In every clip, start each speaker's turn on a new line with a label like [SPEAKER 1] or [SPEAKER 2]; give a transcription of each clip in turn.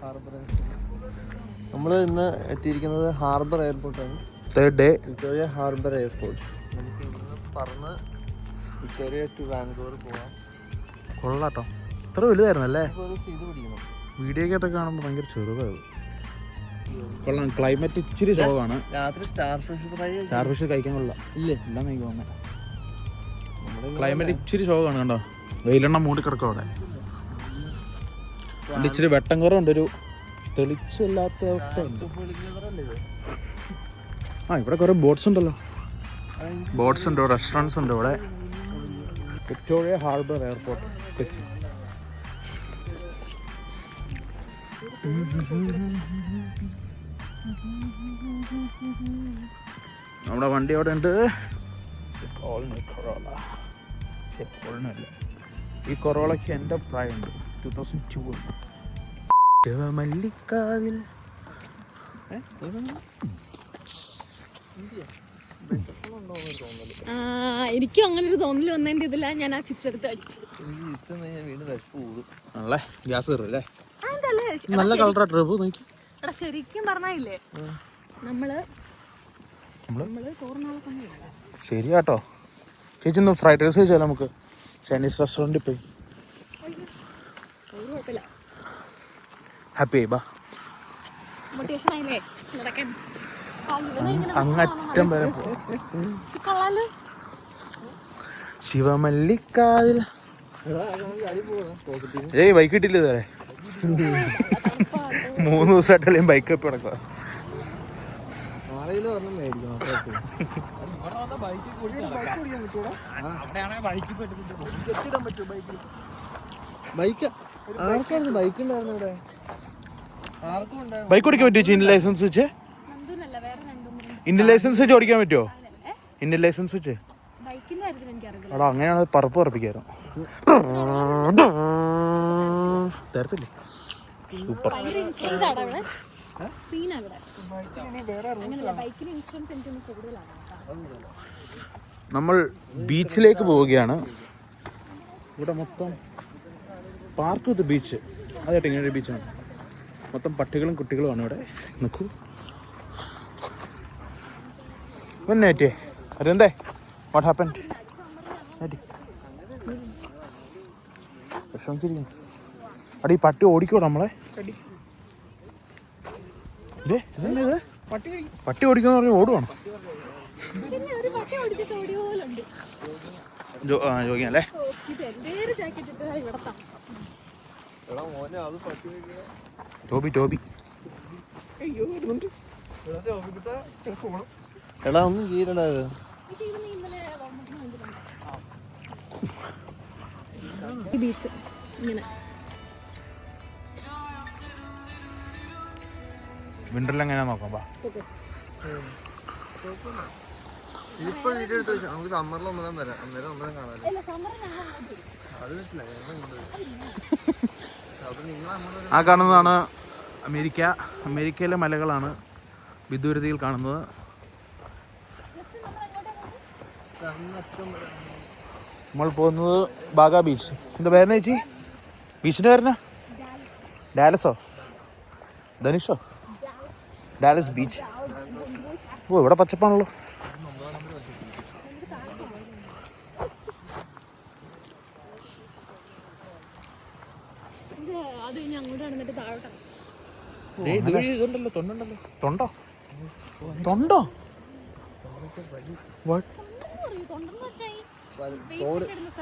[SPEAKER 1] Harbour നമ്മൾ ഇന്ന് എത്തിയിരിക്കുന്നത് harbour എയർപോർട്ടാണ്
[SPEAKER 2] third day
[SPEAKER 1] Victoria harbour airport നമുക്ക് ഇവിടുന്ന് പറന്ന് വിക്ടോറിയ ടു ബാംഗ്ലൂർ പോവാം.
[SPEAKER 2] കൊള്ളാട്ടോ. ഇത്ര വലുതായിരുന്നു അല്ലേ?
[SPEAKER 1] വീഡിയോ ഒരു ഇത് പിടിക്കണം.
[SPEAKER 2] വീഡിയോക്കകത്തൊക്കെ കാണുമ്പോൾ ഭയങ്കര ചെറുതായത്. കൊള്ളാം. ക്ലൈമറ്റ് ഇച്ചിരി ശോകമാണ്
[SPEAKER 1] രാത്രി star fish fry
[SPEAKER 2] star fish കഴിക്കാൻ കൊള്ളാം.
[SPEAKER 1] ഇല്ലേ?
[SPEAKER 2] ഇല്ലെന്ന് എനിക്ക് തോന്നുന്നത് ക്ലൈമറ്റ് ഇച്ചിരി ശോകമാണ് കണ്ടോ? വെയിലെണ്ണം മൂടി കിടക്കും അവിടെ. അതുകൊണ്ട് ഇച്ചിരി വെട്ടം കുറവുണ്ട്. ഒരു തെളിച്ചില്ലാത്ത അവസ്ഥയുണ്ട്. ആ ഇവിടെ കുറേ ബോട്ട്സ് ഉണ്ടല്ലോ. ബോട്ട്സ് ഉണ്ട് റെസ്റ്റോറന്റ്സ് ഉണ്ട് ഇവിടെ. Victoria harbour airport Kochi. നമ്മുടെ വണ്ടി അവിടെ ഉണ്ട്. ഈ കൊറോളയ്ക്ക് എന്റെ പ്രായമുണ്ട്. ടു തൗസൻഡ് ടു മല്ലിക്കാവിൽ
[SPEAKER 3] ആ, എനിക്കും അങ്ങനെ ഒരു തോന്നൽ വന്നതിന്റെ ഇതില്ല ഞാൻ ആ ചിപ്സ് എടുത്ത്
[SPEAKER 2] ആണല്ലേ? ഗ്യാസ് കയറല്ലേ? നല്ല കളറാ ട്രിപ്പ് നോക്കി.
[SPEAKER 3] എടാ ശരിക്കും പറഞ്ഞില്ലേ നമ്മൾ
[SPEAKER 2] ശരിയാട്ടോ. ചേച്ചി ഒന്ന് ഫ്രൈഡ് റൈസ് കഴിച്ചാലോ നമുക്ക്? ചൈനീസ് റെസ്റ്റോറന്റിൽ പോയി.
[SPEAKER 3] കുഴപ്പമില്ല.
[SPEAKER 2] ഹാപ്പി ആയി ബാ.
[SPEAKER 3] മോട്ടിവേഷൻ ആയില്ലേ നടക്കാൻ ആ, ഇവനെ ഇങ്ങനെ
[SPEAKER 2] അങ്ങറ്റം വരെ
[SPEAKER 3] കൊള്ളാലോ.
[SPEAKER 2] ശിവമല്ലിക്കാവിൽ
[SPEAKER 1] എടാ നമുക്ക് അടി പോകാം പോസിറ്റീവ്
[SPEAKER 2] ഏയ് ബൈക്ക് കിട്ടില്ല ഇതുവരെ. മൂന്ന് ദിവസമായിട്ടല്ലേ ബൈക്ക് ഇപ്പം
[SPEAKER 1] നടക്കുക? ബൈക്ക് ബൈക്ക്
[SPEAKER 2] ഓടിക്കാൻ പറ്റുമോ ഇന്ത്യൻ ലൈസൻസ് വെച്ച്? ഇന്ത്യൻ ലൈസൻസ് വെച്ച് ഓടിക്കാൻ പറ്റുമോ? ഇന്ത്യൻ ലൈസൻസ് വെച്ച്? എടാ അങ്ങനെയാണ് പറപ്പ് പറപ്പിക്കായിരുന്നു. തരത്തില്ലേ? സൂപ്പർ.
[SPEAKER 3] ഭയങ്കര ഇൻഷുറൻസ് ആണ് അവിടെ സീൻ അവിടെ അങ്ങനല്ല ബൈക്കിന് ഇൻഷുറൻസ് എനിക്കൊന്ന് കൂടുതലാണ്.
[SPEAKER 2] നമ്മൾ ബീച്ചിലേക്ക് പോവുകയാണ്. ഇവിടെ മൊത്തം പാർക്ക് വിത്ത് ബീച്ച്. അതായിട്ട് ഇങ്ങനെ ഒരു ബീച്ചാണ്. മൊത്തം പട്ടികളും കുട്ടികളുമാണ് ഇവിടെ. നിൽക്കൂ മുന്നേറ്റേ അരെന്തേ വാട്ട് ഹാപ്പൻ വിഷമിച്ചിരിക്കുന്നു. അടി ഈ പട്ടി ഓടിക്കോ നമ്മളെ? പട്ടി. ഓടിക്കാന്ന് പറഞ്ഞ് ഓടുവാണ്?
[SPEAKER 3] പിന്നെ ഒരു പട്ടി ഓടിച്ചിട്ട് ഓടിയ പോലെ ഉണ്ട്
[SPEAKER 2] ജോ ആ ജോഗിങ് അല്ലേ
[SPEAKER 3] ഇത് എന്തേ ഒരു ജാക്കറ്റ് ഇട്ട് ഇവിടത്താം
[SPEAKER 1] എടാ മോനെ അത് പറ്റി വയ്ക്കുക.
[SPEAKER 2] Toby Toby.
[SPEAKER 1] എടാ ഒന്നും ചെയ്യലടാ ഇത്.
[SPEAKER 3] ബീച്ച് ഇങ്ങനെ.
[SPEAKER 2] വിന്ററിൽ എങ്ങനെയാ നോക്കാം ബാ
[SPEAKER 3] ഓക്കെ.
[SPEAKER 1] ഇതിപ്പോ വീഡിയോ എടുത്ത് വെച്ചാൽ നമുക്ക് സമ്മറിൽ ഒന്നരം വരാം. അന്നേരം ഒന്നരം കാണാമല്ലോ
[SPEAKER 2] ആ കാണുന്നതാണ് അമേരിക്ക. അമേരിക്കയിലെ മലകളാണ് വിദൂരതയിൽ കാണുന്നത്. നമ്മൾ പോകുന്നത് ബാഗ ബീച്ച് എന്റെ പേരെന്നാ ചേച്ചി? ബീച്ചിന്റെ പേരെന്നാ? ഡാലസോ ധനുഷോ ഡാലസ് ബീച്ച് ഓ ഇവിടെ പച്ചപ്പാണല്ലോ
[SPEAKER 3] ഇത് അത് കഴിഞ്ഞ് അങ്ങോട്ട് നടന്നിട്ട് താഴോട്ടാണ്
[SPEAKER 2] ഇതുണ്ടല്ലോ തൊണ്ടുണ്ടല്ലോ തൊണ്ടോ?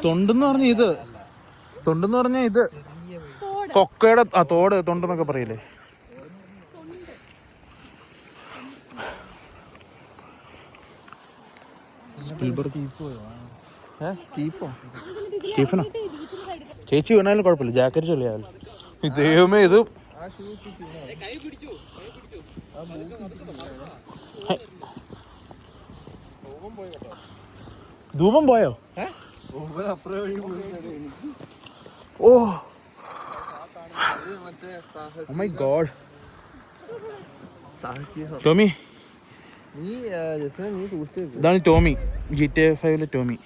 [SPEAKER 3] തൊണ്ടെന്ന്
[SPEAKER 2] പറഞ്ഞ ഇത്. തൊണ്ടെന്ന് പറഞ്ഞ ഇത്. കൊക്കയുടെ ആ തോട് തൊണ്ടെന്നൊക്കെ പറയില്ലേ? സ്റ്റീഫനോ? ചേച്ചി വീണാലും കുഴപ്പമില്ല ജാക്കറ്റ് ചൊല്ലിയാലും. ദൈവമേ ഇത്
[SPEAKER 1] ആ ഷൂ
[SPEAKER 2] ധൂപം പോയോ
[SPEAKER 1] അപ്പുറം വഴി പോയി
[SPEAKER 2] ഓ. മൈ ഗോഡ്
[SPEAKER 1] സാഹസിക
[SPEAKER 2] ടോമി. ഇതാണ് ടോമി. ജി ടി എ ഫൈവിലെ ടോമി.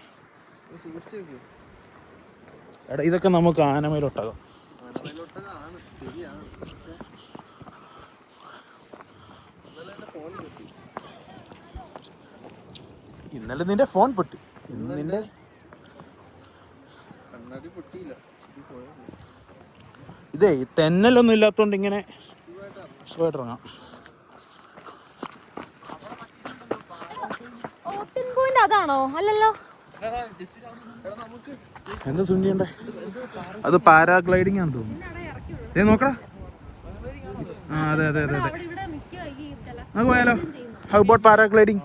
[SPEAKER 2] എടാ ഇതൊക്കെ നമുക്ക് ആനമയിലൊട്ടാകാം
[SPEAKER 1] ഫോൺ
[SPEAKER 2] ഇന്നലെ നിന്റെ ഫോൺ പൊട്ടി. ഇന്ന് നിന്റെ
[SPEAKER 1] കണ്ണാടി പൊട്ടിയില്ല. ഇത്
[SPEAKER 2] തെന്നലൊന്നും ഇല്ലാത്തോണ്ട് ഇങ്ങനെ സുഖമായിട്ട് ഇറങ്ങാം
[SPEAKER 3] അതാണോ? അല്ലല്ലോ.
[SPEAKER 2] എന്താ സുണ്ടിയണ്ടേ അത് പാരാഗ്ലൈഡിംഗ് ആണെന്ന് തോന്നുന്നു. ഏ നോക്കടാ. ആ അതെ അതെ അതെ അതെ. നമുക്ക് പോയാലോ? ഹൗ
[SPEAKER 3] ബോട്ട് പാരാഗ്ലൈഡിങ്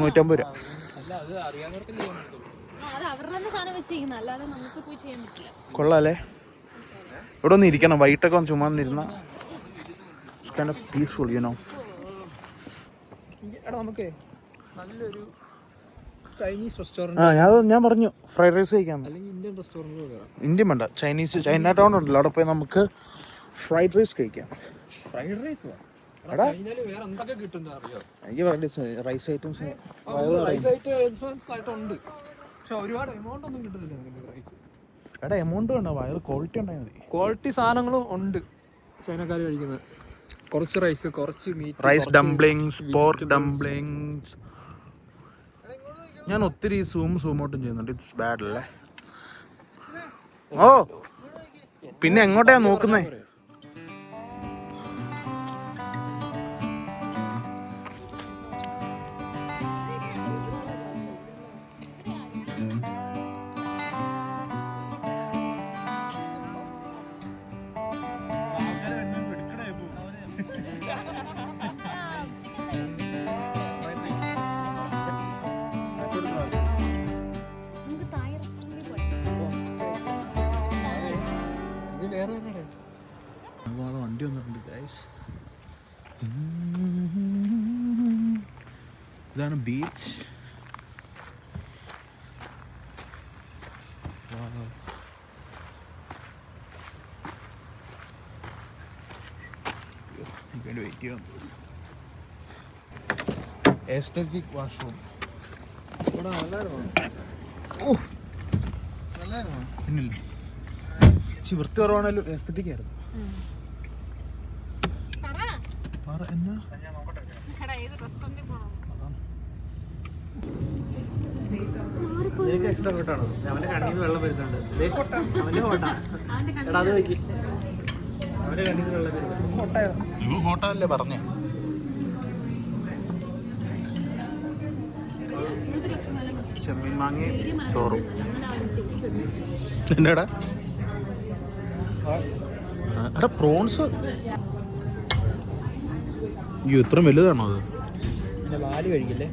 [SPEAKER 2] നൂറ്റമ്പത് രൂപ. കൊള്ളാല്ലേ? ഇവിടെ ഒന്ന് ഇരിക്കണം. വൈകിട്ടൊക്കെ ഒന്ന് ചുമ്മാ ഇരുന്ന പീസ്ഫുൾ യുനോ
[SPEAKER 4] എടാ നമുക്ക് നല്ലൊരു ചൈനീസ് റെസ്റ്റോറന്റ്
[SPEAKER 2] ആ ഞാൻ ഞാൻ പറഞ്ഞു ഫ്രൈഡ് റൈസ് കഴിക്കാൻ.
[SPEAKER 4] അല്ലെങ്കിൽ ഇന്ത്യൻ കയറാം.
[SPEAKER 2] ഇന്ത്യൻ വേണ്ട ചൈനീസ് ചൈന ടൗൺ ഉണ്ടല്ലോ അവിടെ പോയി നമുക്ക് ഫ്രൈഡ് റൈസ് കഴിക്കാം.
[SPEAKER 4] ഫ്രൈഡ് റൈസ്
[SPEAKER 2] എടാ. എനിക്ക് റൈസ് ഐറ്റംസ്
[SPEAKER 4] റൈസ് ഐറ്റംസ് ആയിട്ടുണ്ട് പക്ഷെ ഒരുപാട് എമൗണ്ട് ഒന്നും കിട്ടുന്നില്ല റൈസ്
[SPEAKER 2] എടാ എമൗണ്ട് വേണ്ട വയറ് ക്വാളിറ്റി ഉണ്ടായാൽ മതി.
[SPEAKER 4] ക്വാളിറ്റി സാധനങ്ങളും ഉണ്ട് ചൈനക്കാർ കഴിക്കുന്നത്. കുറച്ച് റൈസ് കുറച്ച് meat
[SPEAKER 2] rice dumplings pork dumplings ഞാൻ ഒത്തിരി സൂം സൂം ഔട്ടും ചെയ്യുന്നുണ്ട്. ഇറ്റ്സ് ബാഡ് അല്ലേ? ഓ പിന്നെ എങ്ങോട്ടാ നോക്കുന്നേ?
[SPEAKER 4] ഇത് വേറെ
[SPEAKER 2] വണ്ടി വന്നിട്ടുണ്ട് ഗൈസ് ഇതാണ് ബീച്ച് വെയിറ്റ് ചെയ്യാം. എസ്തറ്റിക് വാഷ്റൂം
[SPEAKER 1] ഇവിടെ ഓ നല്ലായിരുന്നോ?
[SPEAKER 2] പിന്നില്ലേ? ഇച്ചി വൃത്തി കുറവാണല്ലോ എസ്തറ്റിക് ആയിരുന്നു.
[SPEAKER 3] പറ
[SPEAKER 2] പറ എന്നാ
[SPEAKER 5] നിനക്ക് എക്സ്ട്രാ കോട്ടാണോ അവന്റെ കണ്ണിൽ നിന്ന് വെള്ളം വരുന്നുണ്ട്. ദേ, അവന്റെ കോട്ട എടാ അത് വെക്ക് അവന്റെ കണ്ണിൽ നിന്ന് വെള്ളം വരുന്നുണ്ട്.
[SPEAKER 2] ഇവ ഹോട്ടലല്ലേ പറഞ്ഞേ? ചെമ്മീൻ മാങ്ങയും ചോറും. എന്നാടാ? എടാ പ്രോൺസ് അയ്യോ ഇത്ര വലുതാണോ അത്?
[SPEAKER 4] പിന്നെ വാൽ കഴിക്കില്ലേ?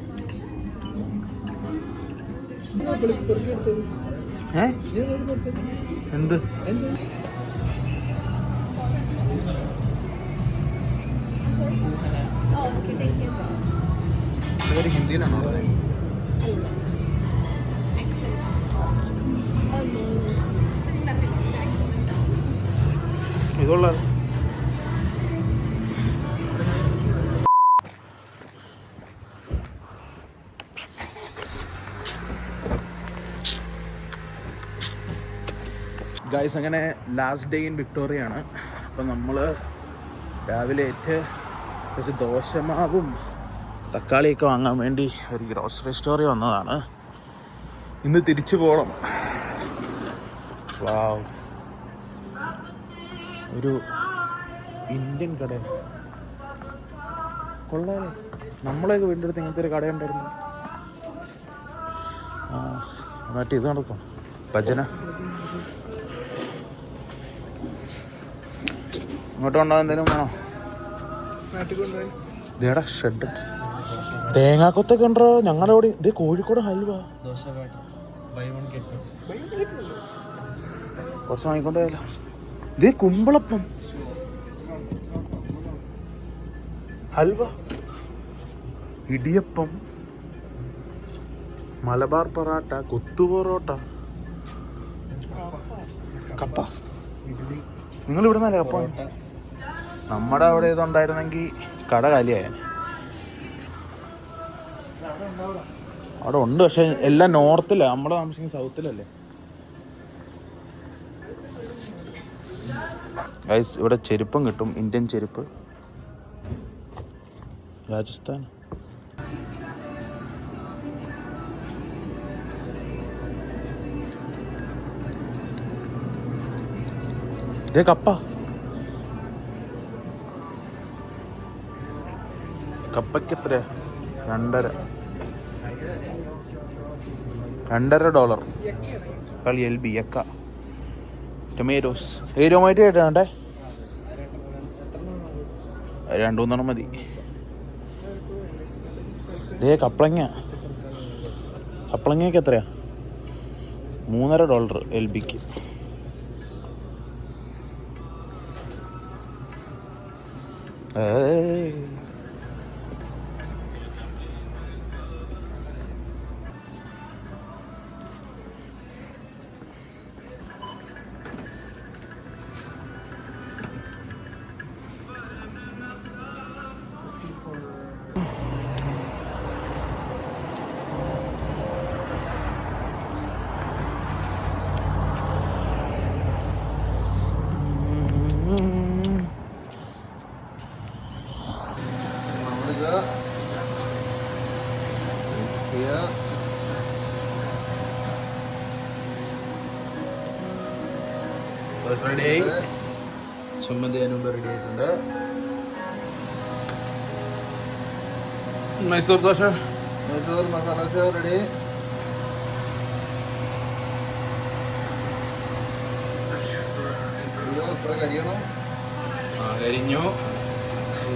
[SPEAKER 2] ഏ? എന്ത്? ഹിന്ദിയിലാണോ? പറയുന്നത് ഇതുള്ള ഗായ്സ് അങ്ങനെ ലാസ്റ്റ് ഡേ ഇൻ വിക്ടോറിയ ആണ്. അപ്പം നമ്മൾ രാവിലെ ഏറ്റ് കുറച്ച് ദോശമാവും തക്കാളിയൊക്കെ വാങ്ങാൻ വേണ്ടി ഒരു ഗ്രോസറി സ്റ്റോറിൽ വന്നതാണ്. ഇന്ന് തിരിച്ചു പോകണം വാവ് ഒരു ഇന്ത്യൻ കട. കൊള്ളാലേ. നമ്മളെയൊക്കെ വീണ്ടെടുത്ത് അടുത്ത് ഇങ്ങനത്തെ ഒരു കടയുണ്ടായിരുന്നു മറ്റേ ഇത് നടക്കും. ഭജന. ഇങ്ങോട്ട് കൊണ്ടുപോകാൻ എന്തെങ്കിലും വേണോ? ഇതേടാ ഷെഡ് തേങ്ങാക്കൊത്തൊക്കെ ഉണ്ടോ? ഞങ്ങളുടെ അവിടെ ഇത് കോഴിക്കോട് ഹൽവ. കുറച്ച് വാങ്ങിക്കൊണ്ട് പോയാലോ. ഇത് കുമ്പളപ്പം. ഹൽവ. ഇടിയപ്പം. മലബാർ പൊറാട്ട കൊത്തു പൊറോട്ട. കപ്പ. നിങ്ങൾ ഇവിടെ നിന്നല്ലേ കപ്പ? നമ്മുടെ അവിടെ ഇതുണ്ടായിരുന്നെങ്കിൽ കട കാലിയായ. അവിടെ ഉണ്ട് പക്ഷെ എല്ലാം നോർത്തിലാണ് നമ്മുടെ താമസിക്കുന്ന സൗത്തിലല്ലേ? ഗൈസ് ഇവിടെ ചെരുപ്പും കിട്ടും. ഇന്ത്യൻ ചെരുപ്പ്. രാജസ്ഥാൻ. കപ്പ. കപ്പയ്ക്ക് എത്ര രണ്ടര. രണ്ടര ഡോളർ. കളി എൽ ബി എക്ക ടൊമാറ്റോസ് ഏ ടൊമാറ്റോ ആയിട്ടാണ്ടേ രണ്ടു മൂന്നെണ്ണം മതി. ദേ കപ്പളങ്ങ കപ്പളങ്ങയ്ക്ക് എത്രയാ? മൂന്നര ഡോളർ എൽ ബിക്ക് ഏയ്. റെഡി ചുമന്തി അനുമ്പ് റെഡി ആയിട്ടുണ്ട് മൈസൂർ ദോശ.
[SPEAKER 1] മൈസൂർ മസാല ദോശ റെഡി കരിയണം?
[SPEAKER 2] കരിഞ്ഞു.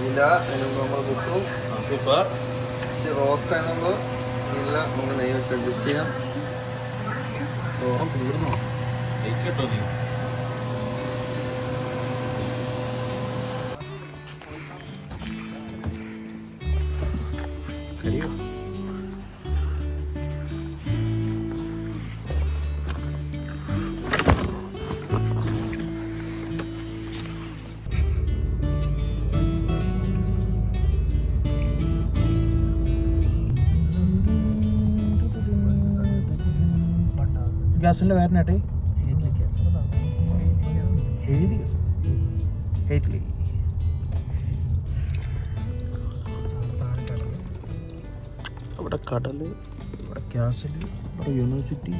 [SPEAKER 1] ഇല്ല അതിനുമ്പ് നമ്മൾ കുട്ടു.
[SPEAKER 2] സൂപ്പർ
[SPEAKER 1] ഇച്ചിരി റോസ്റ്റ് ആണല്ലോ ഇല്ല നമുക്ക് നെയ്യ് വെച്ച് അഡ്ജസ്റ്റ് ചെയ്യാം.
[SPEAKER 2] തീർന്നോ? കേട്ടോ നീ. കരിയോ ഗ്യാസിന്റെ പേരിനാട്ടെ കടൽ ഇവിടെ ക്യാസിൽ ഇവിടെ യൂണിവേഴ്സിറ്റി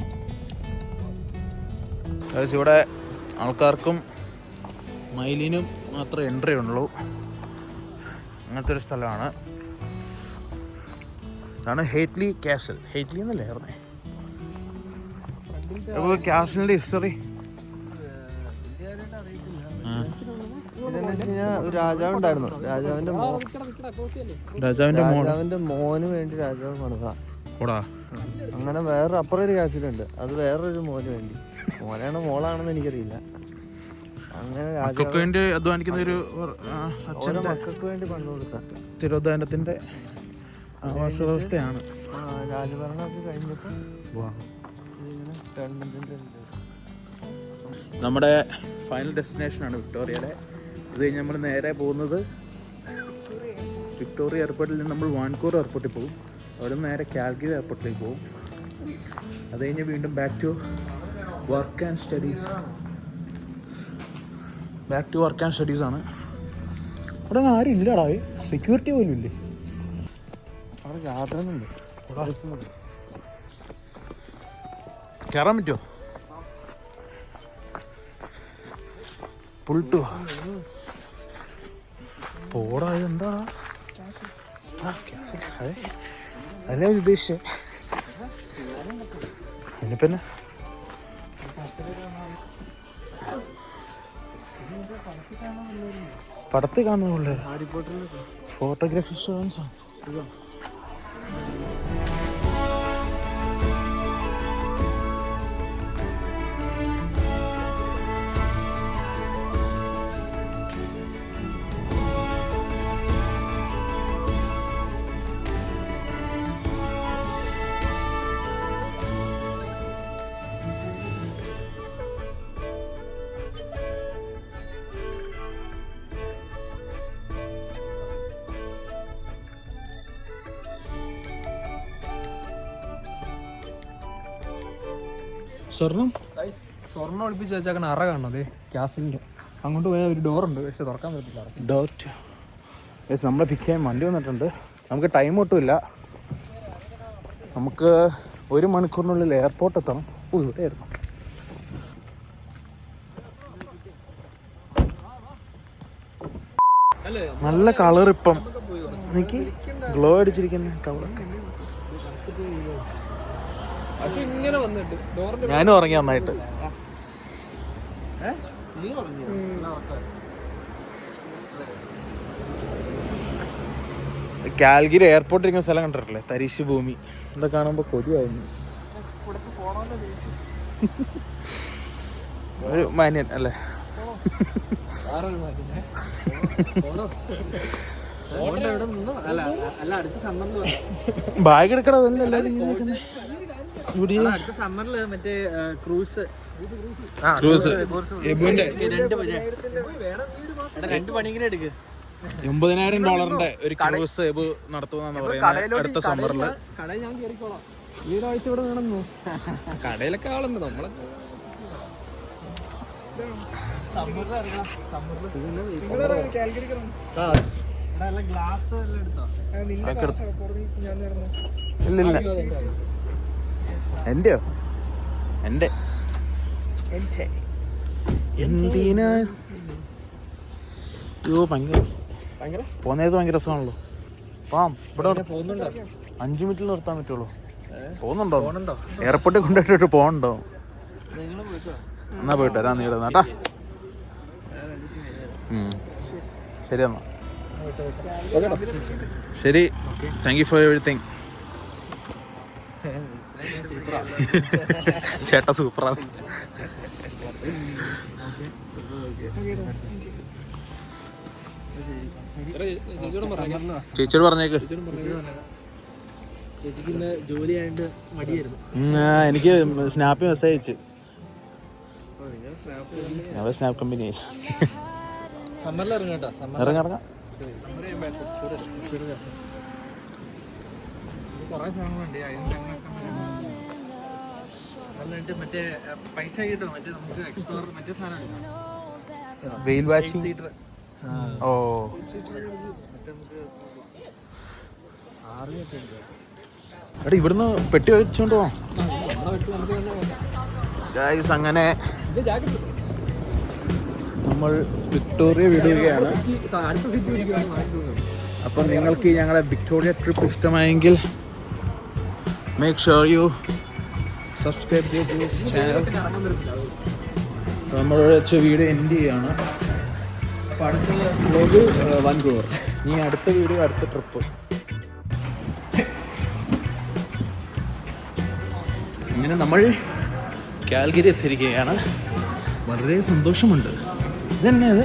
[SPEAKER 2] ഇവിടെ ആൾക്കാർക്കും മൈലിനും മാത്രമേ എൻട്രി ഉള്ളൂ. അങ്ങനത്തെ ഒരു സ്ഥലമാണ്. ഇതാണ് ഹേറ്റ്ലി കാസൽ ഹേറ്റ്ലി എന്നല്ലേ പറഞ്ഞേ? അപ്പോൾ കാസലിന്റെ ഹിസ്റ്ററി
[SPEAKER 1] വെച്ച് കഴിഞ്ഞാൽ രാജാവ് ഉണ്ടായിരുന്നു. രാജാവിന്റെ മോ രാജാവിന്റെ മോന് വേണ്ടി രാജാവ് പണിതാ.
[SPEAKER 2] കൂടാ
[SPEAKER 1] അങ്ങനെ വേറെ അപ്പുറം ഒരു കാച്ചിലുണ്ട് അത് വേറൊരു മോന് വേണ്ടി. മോനാണോ മോളാണെന്ന് എനിക്കറിയില്ല. അങ്ങനെ
[SPEAKER 2] മക്കൾക്ക് വേണ്ടി അധ്വാനിക്കുന്ന ഒരു അച്ഛന്റെ
[SPEAKER 1] മക്കൾക്ക് വേണ്ടി പണ്ട് കൊടുത്ത
[SPEAKER 2] തിരോധാനത്തിന്റെ ആവാസ വ്യവസ്ഥയാണ്
[SPEAKER 1] രാജഭരണമൊക്കെ കഴിഞ്ഞപ്പോൾ ഗവൺമെന്റിന്റെ
[SPEAKER 2] നമ്മുടെ ഫൈനൽ ഡെസ്റ്റിനേഷനാണ് വിക്ടോറിയയുടെ ഇത് കഴിഞ്ഞ് നമ്മൾ നേരെ പോകുന്നത് വിക്ടോറിയ എയർപോർട്ടിൽ നിന്ന് നമ്മൾ വാൻകൂർ എയർപോർട്ടിൽ പോകും. അവിടെ നിന്ന് നേരെ കാൽഗരി എയർപോർട്ടിലേക്ക് പോകും. അത് കഴിഞ്ഞ് വീണ്ടും back to work and studies back to work and studies ആണ്. അവിടെ ആരും ഇല്ലടാ. സെക്യൂരിറ്റി പോലും ഇല്ലേ?
[SPEAKER 1] അവിടെ ഗാർഡനുണ്ട്
[SPEAKER 2] കയറാൻ പറ്റുമോ പുൾട്ടു പോടാ എന്താ അല്ല ഉദ്ദേശിച്ചേ. ഇനിപ്പിന്നെ പടത്തിൽ കാണുന്ന പിള്ളേർ ഫോട്ടോഗ്രാഫി സ്റ്റുഡൻസ് ആണ് സ്വർണം
[SPEAKER 4] സ്വർണം ഒളിപ്പിച്ച് വെച്ചാൽ അറ കാണണം? അതെ ഗ്യാസിന്റെ അങ്ങോട്ട് പോയാൽ ഒരു ഡോറുണ്ട് പക്ഷെ തുറക്കാൻ പറ്റില്ല
[SPEAKER 2] ഡോർ നമ്മളെ പിക്ക് ചെയ്യാൻ വണ്ടി വന്നിട്ടുണ്ട്. നമുക്ക് ടൈം ഒട്ടുമില്ല നമുക്ക് ഒരു മണിക്കൂറിനുള്ളിൽ എയർപോർട്ട് എത്തണം. ഓ ഇവിടെ
[SPEAKER 4] ആയിരുന്നു
[SPEAKER 2] നല്ല കളർ ഇപ്പം. എനിക്ക് ഗ്ലോ അടിച്ചിരിക്കുന്ന കളറൊക്കെ
[SPEAKER 4] പക്ഷെ ഇങ്ങനെ വന്നിട്ട് ഡോറിന്റെ
[SPEAKER 2] ഞാനും ഉറങ്ങി നന്നായിട്ട്. കാൽഗിരി എയർപോർട്ട് ഇരിക്കുന്ന സ്ഥലം കണ്ടിട്ടില്ലേ? തരിശ് ഭൂമി. ഇതൊക്കെ കാണുമ്പോൾ കൊതിയായിരുന്നു ഒരു മാന്യൻ അല്ലേ? ബാഗ് എടുക്കടാ അതല്ലേ എല്ലാവരും
[SPEAKER 5] സമ്മറിൽ മറ്റേ ക്രൂസ്.
[SPEAKER 2] ക്രൂസ്. എബുവിന്റെ
[SPEAKER 5] രണ്ട് പണി ഇങ്ങനെ രണ്ട് പണിങ്ങനെ എടുക്ക്.
[SPEAKER 2] എൺപതിനായിരം ഡോളറിന്റെ ഒരു ക്രൂസ് എബു നടത്തുന്ന പറയുന്നത് അടുത്ത സമ്മറിൽ
[SPEAKER 4] കടയിൽ ഞാൻ കേറിക്കോളാം. ഈ ഒരാഴ്ച ഇവിടെ നടന്നു കടയിലൊക്കെ ആളുണ്ട് നമ്മളെ.
[SPEAKER 5] ഗ്ലാസ് എല്ലാം എടുത്തോ?
[SPEAKER 2] ഇല്ല ഇല്ല എന്റെയോ? എന്റെ. എന്തിനാ? അയ്യോ ഭയങ്കര. പോകുന്നേരത്ത് ഭയങ്കര രസമാണല്ലോ. പാം ഇവിടെ അഞ്ചു മിനിറ്റിൽ നിർത്താൻ പറ്റുള്ളൂ. പോകുന്നുണ്ടോ? എയർപോർട്ടിൽ കൊണ്ടുപോയിട്ട് പോകണ്ടോ എന്നാ പോയിട്ട് വരാം നീ. ശരി എന്നാ. ശരി. താങ്ക് യു ഫോർ എവറിത്തിങ് ചേട്ടാ സൂപ്പറാണ്.
[SPEAKER 4] ചേച്ചിയോടും പറഞ്ഞേക്കാം.
[SPEAKER 2] എനിക്ക് സ്നാപ്പ് മെസ്സേജ് അയച്ച്. ഞങ്ങളെ സ്നാപ്പ് കമ്പനി.
[SPEAKER 5] ഇറങ്ങാം കേട്ടോ സമ്മർ
[SPEAKER 2] ഇറങ്ങാം ഇറങ്ങാം.
[SPEAKER 4] കുറേ സാധനങ്ങളുണ്ട് അതിന്
[SPEAKER 5] എന്നിട്ട് മറ്റേ അഹ്, പൈസ കിട്ടും. മറ്റേ നമുക്ക് എക്സ്പ്ലോർ മറ്റേ സാധനം ഉണ്ടോ?
[SPEAKER 2] വെയിൽ വാച്ചിങ് ഓ. എടാ ഇവിടുന്ന് പെട്ടി വെച്ചോണ്ട് പോവാം. ഗായ്സ് അങ്ങനെ നമ്മൾ വിക്ടോറിയ വിടുകയാണ് അപ്പം നിങ്ങൾക്ക് ഞങ്ങളുടെ വിക്ടോറിയ ട്രിപ്പ് ഇഷ്ടമായെങ്കിൽ മേക്ക് ഷുവർ യു സബ്സ്ക്രൈബ്
[SPEAKER 4] ചെയ്ത് ചാനൽ
[SPEAKER 2] നമ്മൾ വെച്ച വീഡിയോ എൻഡ് ചെയ്യാണ്.
[SPEAKER 4] അപ്പോൾ അടുത്ത വ്ലോഗ് വാൻകൂവർ
[SPEAKER 2] ഇനി അടുത്ത വീഡിയോ അടുത്ത ട്രിപ്പ് ഇങ്ങനെ നമ്മൾ കാൽഗരി എത്തിയിരിക്കുകയാണ്. വളരെ സന്തോഷമുണ്ട്. ഇതന്നെ അത്?